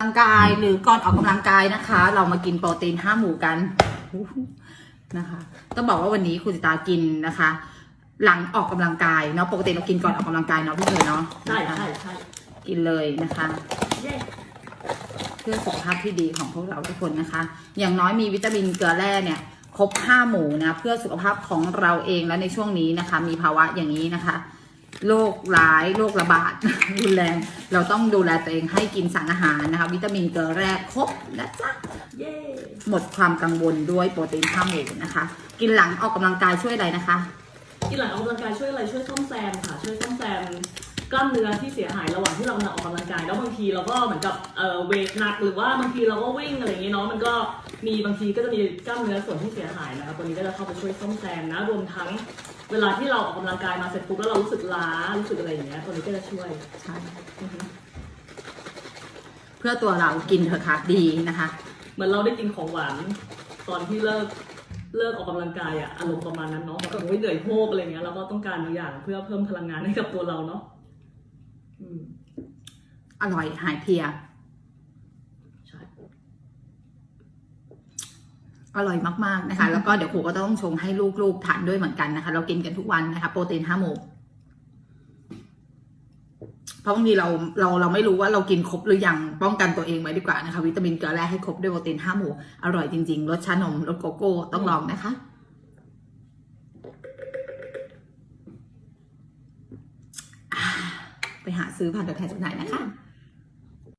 กำลังกายหรือก่อนออกกำลังกายนะคะ เรามากินโปรตีนห้าหมู่กันนะคะต้องบอกว่าวันนี้คุณสิตากินนะคะ หลังออกกำลังกายเนาะปกติเรากินก่อนออกกำลังกายเนาะพี่เคยเนาะใช่นะคะใช่ใช่กินเลยนะคะเย้เพื่อสุขภาพที่ดีของพวกเราทุกคนนะคะ อย่างน้อยมีวิตามินเกลือแร่เนี่ยครบห้าหมู่นะเพื่อสุขภาพของเราเองและในช่วงนี้นะคะ มีภาวะอย่างนี้นะคะ โรคร้ายโรคระบาด รุนแรง เราต้องดูแลตัวเองให้กินสารอาหารนะคะ วิตามินเกลือแร่ครบนะจ๊ะเย้หมดความกังวลด้วยโปรตีนห้าหมู่นะคะ กินหลังออกกำลังกายช่วยอะไรนะคะ กินหลังออกกำลังกายช่วยอะไรช่วยซ่อมแซมค่ะ ช่วยซ่อมแซมกล้ามเนื้อที่เสียหายระหว่างที่เรากำออกกำลังกายแล้วบางทีเราก็เหมือนกับเออเวทหนักหรือว่าบางทีเราก็วิ่งอะไรอย่างเงี้ยเนาะมันก็มีบางทีก็จะมีกล้ามเนื้อส่วนที่เสียหายนะครับตัวนี้ก็จะเข้าไปช่วยซ่อมแซมนะรวมทั้ง เวลาที่เราออกกำลังกายมาเสร็จปุ๊บแล้วเรารู้สึกล้ารู้สึกอะไรอย่างเงี้ยตัวนี้ก็จะช่วยใช่อือฮึเพื่อตัวเรากินเถอะค่ะดีนะคะ เหมือนเราได้กินของหวานตอนที่เลิกเลิกออกกำลังกายอะอารมณ์ประมาณนั้นเนาะแบบโอ้ยเหนื่อยโฮกอะไรเงี้ยเราก็ต้องการบางอย่างเพื่อเพิ่มพลังงานให้กับตัวเราเนาะอืม อร่อยหายเพลีย ใช่ อร่อยมากๆนะคะ แล้วก็เดี๋ยวครูก็ต้องชงให้ลูกๆทานด้วยเหมือนกันนะคะ เรากินกันทุกวันนะคะ โปรตีนห้าหมู่เพราะบางทีเราเราเราไม่รู้ว่าเรากินครบหรือยังป้องกันตัวเองไว้ดีกว่านะคะ วิตามินเกลือแร่ให้ครบด้วยโปรตีนห้าหมู่อร่อยจริงๆรสชานมรสโกโก้ต้องลองนะคะอ่าไปหาซื้อผ่านทางไหนจากไหนนะคะ